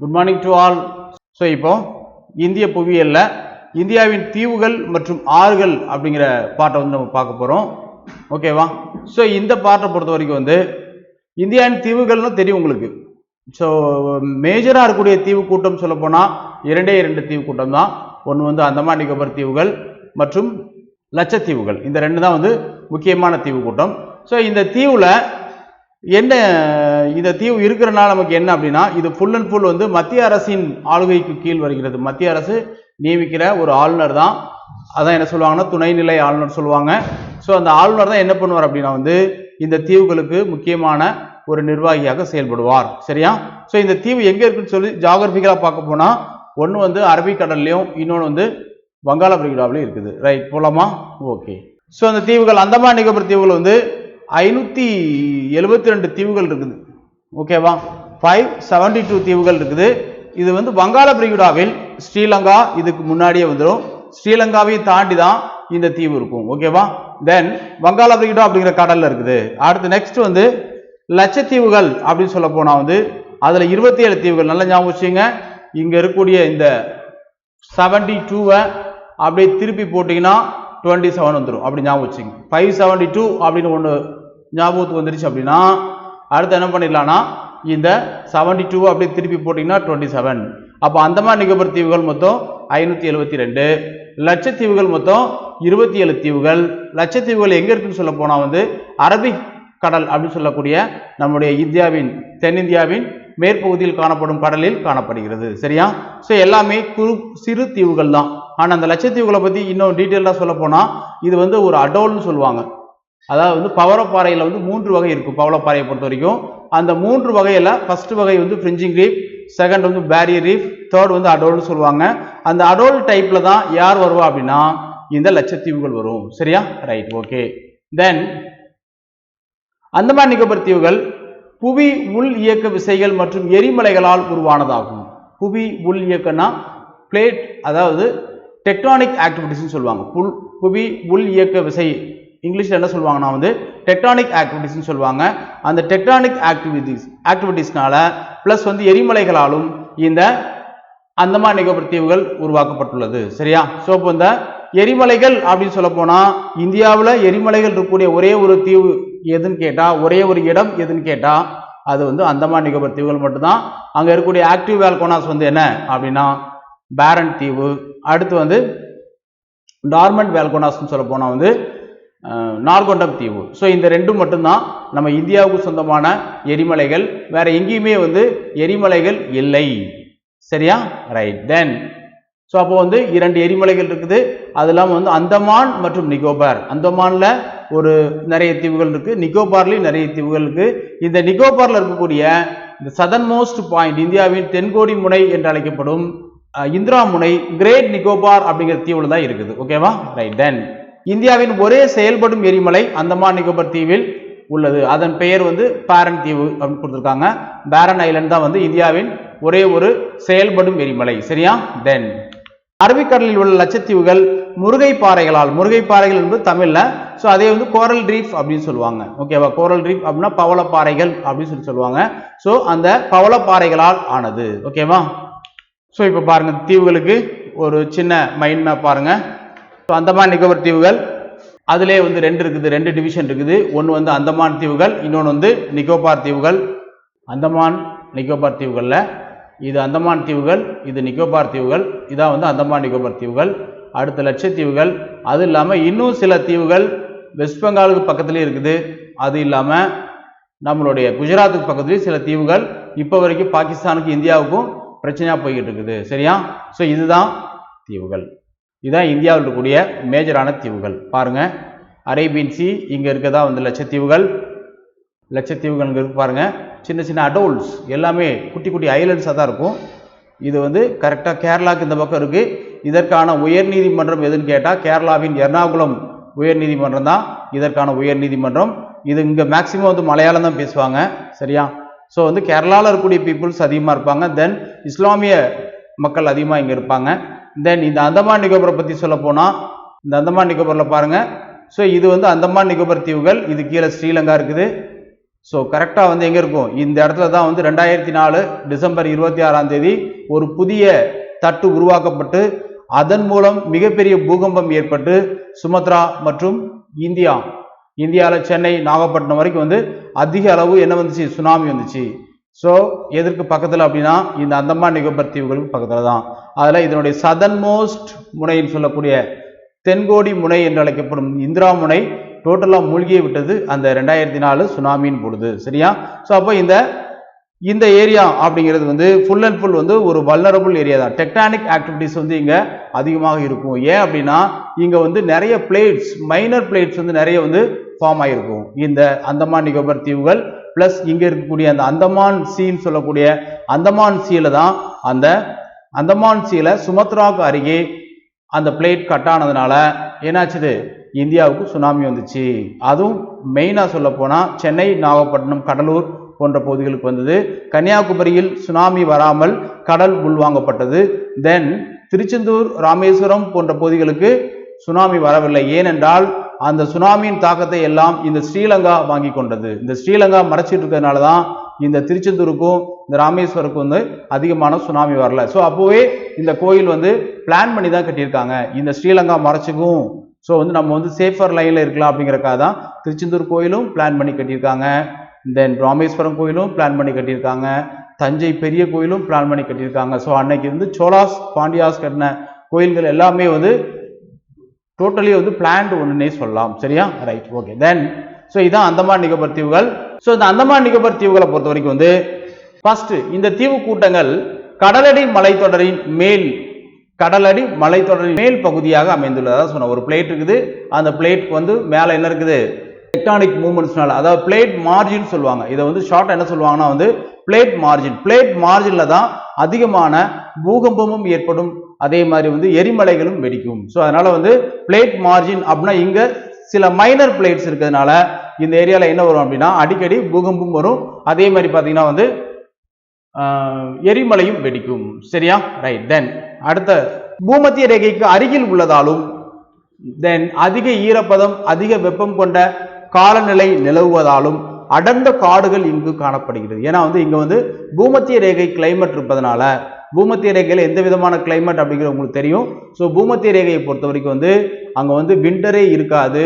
Good morning to all so இப்போ இந்திய புவியியலில் இந்தியாவின் தீவுகள் மற்றும் ஆறுகள் அப்படிங்கிற பாட்டை வந்து நம்ம பார்க்க போகிறோம் ஓகேவா ஸோ இந்த பாட்டை பொறுத்த வரைக்கும் வந்து இந்தியாவின் தீவுகள்னு தெரியும் உங்களுக்கு. ஸோ மேஜராக இருக்கக்கூடிய தீவு கூட்டம் சொல்லப்போனால் இரண்டே இரண்டு தீவு கூட்டம் தான். ஒன்று வந்து அந்தமான் நிகோபர் தீவுகள் மற்றும் லட்சத்தீவுகள். இந்த ரெண்டு தான் வந்து முக்கியமான தீவு கூட்டம். ஸோ இந்த தீவில் என்ன இந்த தீவு இருக்கிறனால நமக்கு என்ன அப்படின்னா இது ஃபுல் அண்ட் ஃபுல் வந்து மத்திய அரசின் ஆளுகைக்கு கீழ் வருகிறது. மத்திய அரசு நியமிக்கிற ஒரு ஆளுநர் தான். அதான் என்ன சொல்லுவாங்கன்னா துணைநிலை ஆளுநர் சொல்லுவாங்க. ஸோ அந்த ஆளுநர் தான் என்ன பண்ணுவார் அப்படின்னா வந்து இந்த தீவுகளுக்கு முக்கியமான ஒரு நிர்வாகியாக செயல்படுவார். சரியா? ஸோ இந்த தீவு எங்கே இருக்குன்னு சொல்லி ஜாகிரபிக்கலாக பார்க்க போனால் ஒன்று வந்து அரபிக்கடல்லையும் இன்னொன்று வந்து வங்காள விரிகுடாவிலையும் இருக்குது. ரைட் போலாமா? ஓகே ஸோ அந்த தீவுகள் அந்தமான் நிகோபர் தீவுகள் வந்து ஐநூற்றி எழுபத்தி ரெண்டு தீவுகள் இருக்குது. ஓகேவா ஃபைவ் செவன்டி டூ தீவுகள் இருக்குது. இது வந்து வங்காள பிரிகுடாவில் ஸ்ரீலங்கா இதுக்கு முன்னாடியே வந்துடும் ஸ்ரீலங்காவை தாண்டி தான் இந்த தீவு இருக்கும். ஓகேவா தென் வங்காள பிரிகுடா அப்படிங்கிற கடலில் இருக்குது. அடுத்து நெக்ஸ்ட் வந்து லட்சத்தீவுகள் அப்படின்னு சொல்ல போனால் வந்து அதில் இருபத்தி ஏழு தீவுகள். நல்லா ஞாபகம் வச்சுங்க இங்கே இருக்கக்கூடிய இந்த செவன்டி டூவை அப்படியே திருப்பி போட்டிங்கன்னா டுவெண்ட்டி செவன் வந்துடும் அப்படி ஞாபகம் வச்சுங்க ஃபைவ் செவன்டி டூ அப்படின்னு ஒன்று ஞாபகத்துக்கு வந்துருச்சு அப்படின்னா அடுத்து என்ன பண்ணிடலாம்னா இந்த செவன்டி டூ அப்படியே திருப்பி போட்டிங்கன்னா டுவெண்ட்டி செவன் அப்போ அந்தமான் நிகோபர் தீவுகள் மொத்தம் ஐநூற்றி எழுபத்தி ரெண்டு. லட்சத்தீவுகள் மொத்தம் இருபத்தி ஏழு தீவுகள். லட்சத்தீவுகள் எங்கே இருக்குன்னு சொல்ல போனால் வந்து அரபிக் கடல் அப்படின்னு சொல்லக்கூடிய நம்முடைய இந்தியாவின் தென்னிந்தியாவின் மேற்பகுதியில் காணப்படும் கடலில் காணப்படுகிறது. சரியா? ஸோ எல்லாமே குறு சிறு தீவுகள் தான் ஆனால் அந்த லட்சத்தீவுகளை பற்றி இன்னும் டீட்டெயிலாக சொல்ல போனால் இது வந்து ஒரு அடோல்னு சொல்லுவாங்க. அதாவது வந்து பவளப்பாறையில் வந்து மூன்று வகை இருக்கும் பவளப்பாறையை பொறுத்த வரைக்கும். அந்த மூன்று வகையில் ஃபர்ஸ்ட் வகை வந்து ஃப்ரிஞ்சிங் ரீஃப் செகண்ட் வந்து பேரியர் ரீஃப் தேர்ட் வந்து அடோல்னு சொல்லுவாங்க. அந்த அடோல் டைப்பில் தான் யார் வருவா அப்படின்னா இந்த லட்சத்தீவுகள் வரும். சரியா? Right okay then Andaman Nicobar தீவுகள் புவி உள் இயக்க விசைகள் மற்றும் எரிமலைகளால் உருவானதாகும். புவி உள் இயக்கம்னா பிளேட் அதாவது டெக்டானிக் ஆக்டிவிட்டிஸ்ன்னு சொல்லுவாங்க. புல் புவி உள் இயக்க விசை இங்கிலீஷில் என்ன சொல்லுவாங்கன்னா வந்து டெக்டானிக் ஆக்டிவிட்டிஸ்னு சொல்லுவாங்க. அந்த டெக்டானிக் ஆக்டிவிட்டிஸ் ஆக்டிவிட்டிஸ்னால ப்ளஸ் வந்து எரிமலைகளாலும் இந்த அந்தமான் நிகோபர் தீவுகள் உருவாக்கப்பட்டுள்ளது. சரியா? ஸோ இப்போ இந்த எரிமலைகள் அப்படின்னு சொல்ல போனால் இந்தியாவில் எரிமலைகள் இருக்கக்கூடிய ஒரே ஒரு தீவு எதுன்னு கேட்டால் ஒரே ஒரு இடம் எதுன்னு கேட்டால் அது வந்து அந்தமான் நிகோபர் தீவுகள் மட்டும்தான். அங்கே இருக்கக்கூடிய ஆக்டிவ் வேல்கோனாஸ் வந்து என்ன அப்படின்னா பேரன் தீவு. அடுத்து வந்து டார்மண்ட் வேல்கோனாஸ்னு சொல்ல போனால் வந்து நார்கொண்டம் தீவு. ஸோ இந்த ரெண்டும் மட்டும்தான் நம்ம இந்தியாவுக்கு சொந்தமான எரிமலைகள். வேற எங்கேயுமே வந்து எரிமலைகள் இல்லை. சரியா? ரைட் தென் ஸோ அப்போ வந்து இரண்டு எரிமலைகள் இருக்குது. அது இல்லாமல் வந்து அந்தமான் மற்றும் நிக்கோபார் அந்தமானில் ஒரு நிறைய தீவுகள் இருக்குது நிக்கோபார்லேயும் நிறைய தீவுகள் இருக்குது இந்த நிகோபாரில் இருக்கக்கூடிய இந்த சதன் மோஸ்ட் பாயிண்ட் இந்தியாவின் தென்கோடி முனை என்று அழைக்கப்படும் இந்திரா முனை கிரேட் நிக்கோபார் அப்படிங்கிற தீவுல தான் இருக்குது. ஓகேவா ரைட் தென் இந்தியாவின் ஒரே செயல்படும் எரிமலை அந்தமான் நிகோபர் தீவில் உள்ளது. அதன் பெயர் வந்து பேரன் தீவு அப்படின்னு கொடுத்துருக்காங்க. பேரன் ஐலண்ட் தான் வந்து இந்தியாவின் ஒரே ஒரு செயல்படும் எரிமலை. சரியா? தென் அரபிக்கடலில் உள்ள லட்சத்தீவுகள் முருகை பாறைகளால் முருகை பாறைகள் என்பது தமிழ்ல ஸோ அதே வந்து கோரல் ரீஃப் அப்படின்னு சொல்லுவாங்க. ஓகேவா கோரல் ரீஃப் அப்படின்னா பவளப்பாறைகள் அப்படின்னு சொல்லி சொல்லுவாங்க. ஸோ அந்த பவளப்பாறைகளால் ஆனது. ஓகேவா ஸோ இப்போ பாருங்க தீவுகளுக்கு ஒரு சின்ன மைண்ட் மேப் பாருங்கள் ஸோ அந்தமான் நிக்கோபர் தீவுகள் அதிலே வந்து ரெண்டு இருக்குது ரெண்டு டிவிஷன் இருக்குது. ஒன்று வந்து அந்தமான் தீவுகள் இன்னொன்று வந்து நிக்கோபார் தீவுகள். அந்தமான் நிக்கோபார் தீவுகளில். இது அந்தமான் தீவுகள் இது நிக்கோபார் தீவுகள் இதான் வந்து அந்தமான் நிக்கோபார் தீவுகள். அடுத்த லட்சத்தீவுகள் அது இல்லாமல் இன்னும் சில தீவுகள் வெஸ்ட் பெங்காலுக்கு பக்கத்துலேயும் இருக்குது. அது இல்லாமல் நம்மளுடைய குஜராத்துக்கு பக்கத்துலேயும் சில தீவுகள். இப்போ வரைக்கும் பாகிஸ்தானுக்கு இந்தியாவுக்கும் பிரச்சனையாக போய்கிட்டு இருக்குது. சரியா? ஸோ இதுதான் தீவுகள். இதுதான் இந்தியாவில் இருக்கக்கூடிய மேஜரான தீவுகள். பாருங்க. அரேபியன் சி இங்கே இருக்கதா வந்து லட்சத்தீவுகள். லட்சத்தீவுகள் இங்கே இருக்கு பாருங்கள் சின்ன சின்ன அடோல்ஸ் எல்லாமே குட்டி குட்டி ஐலண்ட்ஸாக தான் இருக்கும். இது வந்து கரெக்டாக கேரளாவுக்கு இந்த பக்கம் இருக்குது இதற்கான உயர்நீதிமன்றம் எதுன்னு கேட்டால் கேரளாவின் எர்ணாகுளம் உயர்நீதிமன்றம் தான். இதற்கான உயர்நீதிமன்றம் இது இங்கே மேக்சிமம் வந்து மலையாளம் தான் பேசுவாங்க. சரியா? ஸோ வந்து கேரளாவில் இருக்கக்கூடிய பீப்புள்ஸ் அதிகமாக இருப்பாங்க. தென் இஸ்லாமிய மக்கள் அதிகமாக இங்கே இருப்பாங்க. தென் இந்த அந்தமான் நிக்கோபரை பற்றி சொல்ல போனால் இந்த அந்தமான் நிக்கோபரில் பாருங்கள் ஸோ இது வந்து அந்தமான் நிக்கோபர் தீவுகள். இது கீழே ஸ்ரீலங்கா இருக்குது. ஸோ கரெக்டாக வந்து எங்கே இருக்கும்? இந்த இடத்துல தான் வந்து ரெண்டாயிரத்தி நாலு டிசம்பர் இருபத்தி ஆறாம் தேதி ஒரு புதிய தட்டு உருவாக்கப்பட்டு அதன் மூலம் மிகப்பெரிய பூகம்பம் ஏற்பட்டு சுமத்ரா மற்றும் இந்தியா இந்தியாவில் சென்னை நாகப்பட்டினம் வரைக்கும் வந்து அதிக அளவு என்ன வந்துச்சு? சுனாமி வந்துச்சு. ஸோ எதற்கு பக்கத்தில் அப்படின்னா இந்த அந்தமான் நிகோபர் தீவுகளுக்கு பக்கத்தில் தான். அதில் இதனுடைய சதன் மோஸ்ட் முனைன்னு சொல்லக்கூடிய தென்கோடி முனை என்று அழைக்கப்படும் இந்திரா முனை டோட்டலாக மூழ்கியே விட்டது அந்த ரெண்டாயிரத்தி நாலு சுனாமியின் பொழுது. சரியா? ஸோ அப்போ இந்த இந்த ஏரியா அப்படிங்கிறது வந்து ஃபுல் அண்ட் ஃபுல் வந்து ஒரு வல்னரபுள் ஏரியா தான். டெக்டானிக் ஆக்டிவிட்டிஸ் வந்து இங்கே அதிகமாக இருக்கும். ஏன் அப்படின்னா இங்கே வந்து நிறைய பிளேட்ஸ் மைனர் பிளேட்ஸ் வந்து நிறைய வந்து ஃபார்ம் ஆகிருக்கும் இந்த அந்தமான் நிகோபர் தீவுகள் ப்ளஸ் இங்கே இருக்கக்கூடிய அந்த அந்தமான் சீன்னு சொல்லக்கூடிய அந்தமான் சீல தான் அந்த அந்தமான் சீல சுமத்ராவுக்கு அருகே அந்த பிளேட் கட் ஆனதுனால என்னாச்சுது? இந்தியாவுக்கு சுனாமி வந்துச்சு. அதுவும் மெயினாக சொல்ல போனால் சென்னை நாகப்பட்டினம் கடலூர் போன்ற பகுதிகளுக்கு வந்தது. கன்னியாகுமரியில் சுனாமி வராமல் கடல் உள்வாங்கப்பட்டது. தென் திருச்செந்தூர் ராமேஸ்வரம் போன்ற பகுதிகளுக்கு சுனாமி வரவில்லை. ஏனென்றால் அந்த சுனாமியின் தாக்கத்தை எல்லாம் இந்த ஸ்ரீலங்கா வாங்கி கொண்டது. இந்த ஸ்ரீலங்கா மறைச்சிட்டு இருக்கிறதுனால தான் இந்த திருச்செந்தூருக்கும் இந்த ராமேஸ்வருக்கும் வந்து அதிகமான சுனாமி வரல. ஸோ அப்போவே இந்த கோயில் வந்து பிளான் பண்ணி தான் கட்டியிருக்காங்க. இந்த ஸ்ரீலங்கா மறைச்சிக்கும். ஸோ வந்து நம்ம வந்து சேஃபர் லைனில் இருக்கலாம் அப்படிங்கிறக்காக தான் திருச்செந்தூர் கோயிலும் பிளான் பண்ணி கட்டியிருக்காங்க. தென் ராமேஸ்வரம் கோயிலும் பிளான் பண்ணி கட்டியிருக்காங்க. தஞ்சை பெரிய கோயிலும் பிளான் பண்ணி கட்டியிருக்காங்க. ஸோ அன்னைக்கு வந்து சோலாஸ் பாண்டியாஸ் கட்டின கோயில்கள் எல்லாமே வந்து டோட்டலி வந்து பிளான்டு ஒன்றுனே சொல்லலாம். சரியா? ரைட் ஓகே தென் ஸோ இதான் அந்தமான் நிகோபர் தீவுகள். ஸோ இந்த அந்தமான் நிகோபர் தீவுகளை பொறுத்த வரைக்கும் வந்து ஃபர்ஸ்ட் இந்த தீவு கூட்டங்கள் கடலடி மலைத்தொடரின் மேல் கடலடி மலைத்தொடரின் மேல் பகுதியாக அமைந்துள்ளதாக சொன்ன ஒரு பிளேட் இருக்குது. அந்த பிளேட் வந்து மேலே என்ன இருக்குது? டெக்டானிக் மூவ்மெண்ட்ஸ்னால அதாவது பிளேட் மார்ஜின் சொல்லுவாங்க. இதை வந்து ஷார்ட் என்ன சொல்லுவாங்கன்னா வந்து பிளேட் மார்ஜின் பிளேட் மார்ஜினில் தான் அதிகமான பூகம்பமும் ஏற்படும். அதே மாதிரி வந்து எரிமலைகளும் வெடிக்கும். ஸோ அதனால வந்து பிளேட் மார்ஜின் அப்படின்னா இங்க சில மைனர் பிளேட்ஸ் இருக்கிறதுனால இந்த ஏரியாவில் என்ன வரும் அப்படின்னா அடிக்கடி பூகம்பம் வரும். அதே மாதிரி பார்த்தீங்கன்னா வந்து எரிமலையும் வெடிக்கும். சரியா? ரைட் தென் அடுத்த பூமத்திய ரேகைக்கு அருகில் உள்ளதாலும் தென் அதிக ஈரப்பதம் அதிக வெப்பம் கொண்ட காலநிலை நிலவுவதாலும் அடர்ந்த காடுகள் இங்கு காணப்படுகிறது. ஏன்னா வந்து இங்கே வந்து பூமத்திய ரேகை கிளைமேட் இருப்பதனால பூமத்திய ரேகையில் எந்த விதமான கிளைமேட் அப்படிங்கிறது உங்களுக்கு தெரியும். ஸோ பூமத்திய ரேகையை பொறுத்த வரைக்கும் வந்து அங்கே வந்து வின்டரே இருக்காது.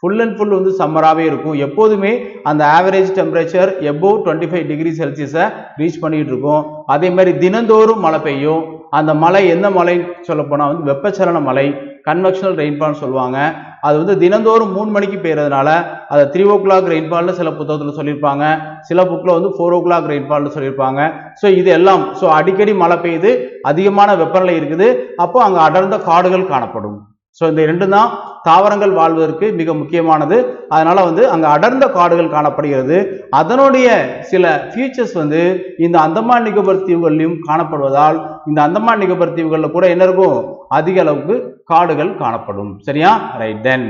ஃபுல் அண்ட் ஃபுல் வந்து சம்மராகவே இருக்கும். எப்போதுமே அந்த average temperature above twenty five degree செல்சியஸை ரீச் பண்ணிகிட்டு இருக்கும். அதே மாதிரி தினந்தோறும் மழை பெய்யும். அந்த மழை எந்த மலைன்னு சொல்ல போனால் வந்து வெப்பச்சலன மழை கன்வெக்ஷனல் ரெயின்ஃபால்னு சொல்லுவாங்க. அது வந்து தினந்தோறும் மூணு மணிக்கு பெய்யறதுனால அதை த்ரீ ஓ கிளாக் ரெயின்ஃபால்னு சில புத்தகத்தில் சொல்லியிருப்பாங்க. சில புக்கில் வந்து ஃபோர் ஓ கிளாக் ரெயின்ஃபால்னு சொல்லியிருப்பாங்க. ஸோ இது எல்லாம் ஸோ அடிக்கடி மழை பெய்யுது அதிகமான வெப்பநிலை இருக்குது. அப்போ அங்கே அடர்ந்த காடுகள் காணப்படும். ஸோ இந்த ரெண்டும் தான் தாவரங்கள் வாழ்வதற்கு மிக முக்கியமானது. அதனால வந்து அங்கே அடர்ந்த காடுகள் காணப்படுகிறது. அதனுடைய சில ஃபீச்சர்ஸ் வந்து இந்த அந்தமான் நிகபர் தீவுகளிலும் காணப்படுவதால் இந்த அந்தமான் நிகபர் தீவுகளில் கூட என்ன இருக்கும்? அதிக அளவுக்கு காடுகள் காணப்படும். சரியா? ரைட் தென்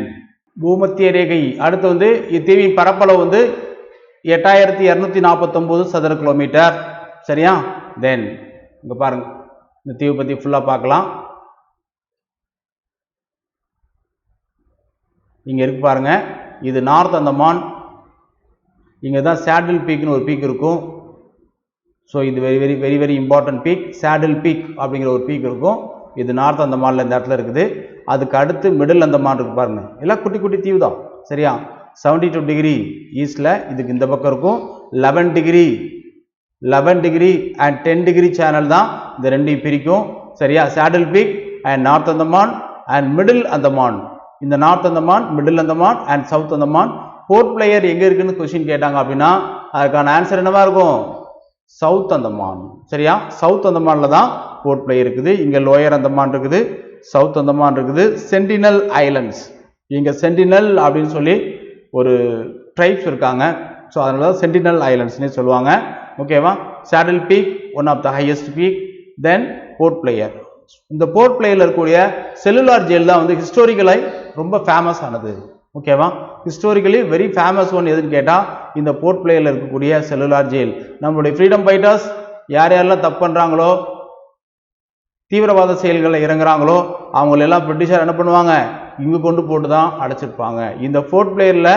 பூமத்திய ரேகை அடுத்து வந்து இத்தீவின் பரப்பளவு வந்து எட்டாயிரத்தி இரநூத்தி நாற்பத்தொம்போது சதுர கிலோமீட்டர். சரியா? தென் இங்கே பாருங்க. இந்த தீவு பற்றி ஃபுல்லாக பார்க்கலாம். இங்கே இருக்கு பாருங்க. இது நார்த் அந்தமான். இங்கே தான் சேடில் பீக்னு ஒரு பீக் இருக்கும். ஸோ இது very very very very important peak saddle peak அப்படிங்கிற ஒரு பீக் இருக்கும். இது நார்த் அந்தமான்ல இந்த இடத்துல இருக்குது. அதுக்கு அடுத்து மிடில் அந்தமான் இருக்குது பாருங்கள் எல்லாம் குட்டி குட்டி தீவு தான். சரியா? செவன்டி டூ டிகிரி ஈஸ்டில் இதுக்கு இந்த பக்கம் இருக்கும். Eleven degree eleven degree and ten degree channel தான் இந்த ரெண்டையும் பிரிக்கும். சரியா? Saddle peak and north Andaman and middle Andaman இந்த north Andaman middle Andaman and south Andaman Port Blair எங்கே இருக்குன்னு கொஸ்டின் கேட்டாங்க அப்படின்னா அதுக்கான ஆன்சர் என்னவா இருக்கும்? சவுத் அந்தமான் சரியா? சவுத் அந்தமானில் தான் போர்ட் பிளே இருக்குது. இங்கே லோயர் அந்தமான் இருக்குது. சவுத் அந்தமான் இருக்குது. சென்டினல் ஐலண்ட்ஸ் இங்கே சென்டினல் அப்படின்னு சொல்லி ஒரு ட்ரைப்ஸ் இருக்காங்க. ஸோ அதனால தான் சென்டினல் ஐலண்ட்ஸ்னே சொல்லுவாங்க ஓகேவா saddle peak one of the highest peak then Port Blair இந்த போர்ட் பிளேயர்ல இருக்கக்கூடிய செல்லுலார் ஜெயில் தான் வந்து ஹிஸ்டோரிக்கலாய் ரொம்ப ஃபேமஸ் ஆனது. ஓகேவா ஹிஸ்டோரிக்கலி வெரி ஃபேமஸ் ஒன் எதுன்னு கேட்டால் இந்த போர்ட் பிளேயர்ல இருக்கக்கூடிய செல்லுலார் ஜெயில் நம்மளுடைய ஃப்ரீடம் ஃபைட்டர்ஸ் யார் யாரெல்லாம் தப்பு பண்ணுறாங்களோ தீவிரவாத செயல்களில் இறங்குறாங்களோ அவங்கள எல்லாம் பிரிட்டிஷார் என்ன பண்ணுவாங்க? இங்கே கொண்டு போட்டு தான் அடைச்சிருப்பாங்க. இந்த ஃபோர்ட் பிளேயரில்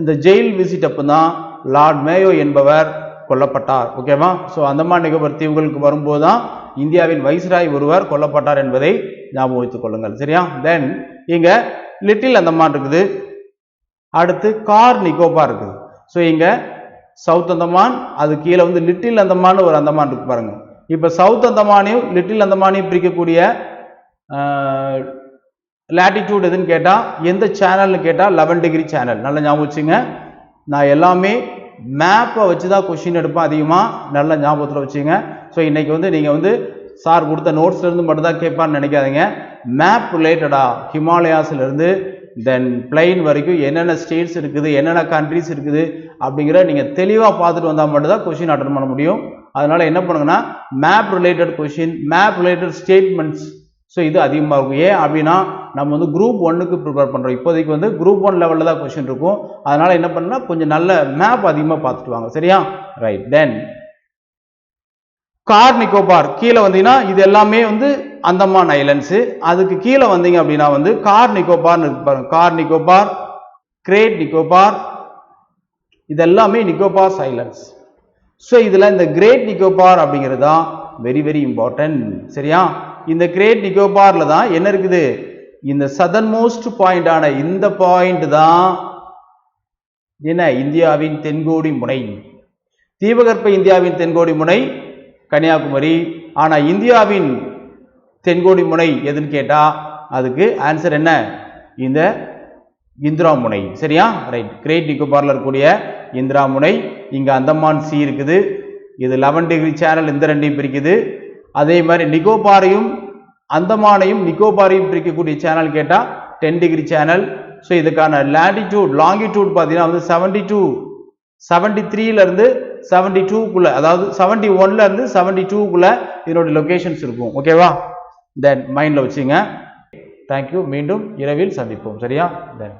இந்த ஜெயில் விசிட் அப்போ தான் லார்ட் மேயோ என்பவர் கொல்லப்பட்டார். ஓகேவா ஸோ அந்தமான் நிகோபர் தீவுகளுக்கு வரும்போது தான் இந்தியாவின் வைஸ்ராய் ஒருவர் கொல்லப்பட்டார் என்பதை ஞாபகம் வைத்துக் கொள்ளுங்கள். சரியா? தென் இங்கே லிட்டில் அந்தமான் இருக்குது. அடுத்து கார் நிகோபா இருக்குது. ஸோ இங்கே சவுத் அந்தமான் அது கீழே வந்து லிட்டில் அந்தமான் ஒரு அந்தமான் இருக்கு பாருங்கள் இப்போ சவுத் அந்தமானையும் லிட்டில் அந்தமானையும் பிரிக்கக்கூடிய லேட்டிடியூட் எதுன்னு கேட்டால் எந்த சேனல்னு கேட்டால் லெவன் டிகிரி சேனல் நல்லா ஞாபகம் வச்சுங்க. நான் எல்லாமே மேப்பை வச்சு தான் கொஷின் எடுப்பேன் அதிகமாக நல்ல ஞாபகத்தில் வச்சுங்க. ஸோ இன்றைக்கி வந்து நீங்கள் வந்து சார் கொடுத்த நோட்ஸ்லேருந்து இருந்து கேட்பான்னு நினைக்காதீங்க. மேப் ரிலேட்டடாக ஹிமாலயாஸ்லேருந்து தென் பிளெயின் வரைக்கும் என்னென்ன ஸ்டேட்ஸ் இருக்குது என்னென்ன கண்ட்ரிஸ் இருக்குது அப்படிங்கிற நீங்கள் தெளிவாக பார்த்துட்டு வந்தால் மட்டும்தான் கொஷின் அட்டன் பண்ண முடியும். அதனால் என்ன பண்ணுங்கன்னா map related question map related statements so இது அதிகமாக இருக்கும். ஏன் அப்படின்னா நம்ம வந்து குரூப் ஒன்னுக்கு ப்ரிப்பேர் பண்ணுறோம் இப்போதைக்கு வந்து குரூப் ஒன் லெவலில் தான் கொஷின் இருக்கும். அதனால் என்ன பண்ணுன்னா கொஞ்சம் நல்ல மேப் அதிகமாக பார்த்துட்டு வாங்க. சரியா? ரைட் தென் கார் நிக்கோபார் கீழே வந்தீங்கன்னா இது எல்லாமே வந்து அந்தமான் ஐலண்ட்ஸு அதுக்கு கீழே வந்தீங்க அப்படின்னா வந்து கார் நிக்கோபார்னு இருக்கு பாருங்க. கார் நிக்கோபார் கிரேட் நிக்கோபார் இதெல்லாமே நிக்கோபார் சைலன்ஸ் ஸோ இதில் இந்த கிரேட் நிக்கோபார் அப்படிங்கிறது தான் வெரி வெரி இம்பார்ட்டன்ட் சரியா? இந்த கிரேட் நிக்கோபாரில் தான் என்ன இருக்குது? இந்த சதன் மோஸ்ட் பாயிண்டான இந்த பாயிண்ட் தான் என்ன? இந்தியாவின் தென்கோடி முனை. தீபகற்ப இந்தியாவின் தென்கோடி முனை கன்னியாகுமரி. ஆனால் இந்தியாவின் தென்கோடி முனை எதுன்னு கேட்டால் அதுக்கு ஆன்சர் என்ன? இந்த இந்திரா முனை சரியா ரைட் கிரேட் நிக்கோபாரில் இருக்கக்கூடிய இந்திரா முனை அந்தமான் சி இருக்குது. இது லெவன் டிகிரி சேனல் இந்த ரெண்டையும் பிரிக்குது. அதே மாதிரி நிக்கோபாரையும் அந்தமானையும் நிக்கோபாரையும் பிரிக்கக்கூடிய சேனல் கேட்டால் டென் டிகிரி சேனல் ஸோ இதுக்கான லேட்டிடியூட் லாங்கிடியூட் பார்த்தீங்கன்னா வந்து செவன்டி டூ செவன்டி த்ரீலேருந்து செவன்டி டூக்குள்ளே அதாவது செவன்டி ஒன்லேருந்து செவன்டி டூக்குள்ளே இதனுடைய லொகேஷன்ஸ் இருக்கும். ஓகேவா தென் மைண்டில் வச்சுங்க. தேங்க்யூ மீண்டும் இரவில் சந்திப்போம். சரியா? தென்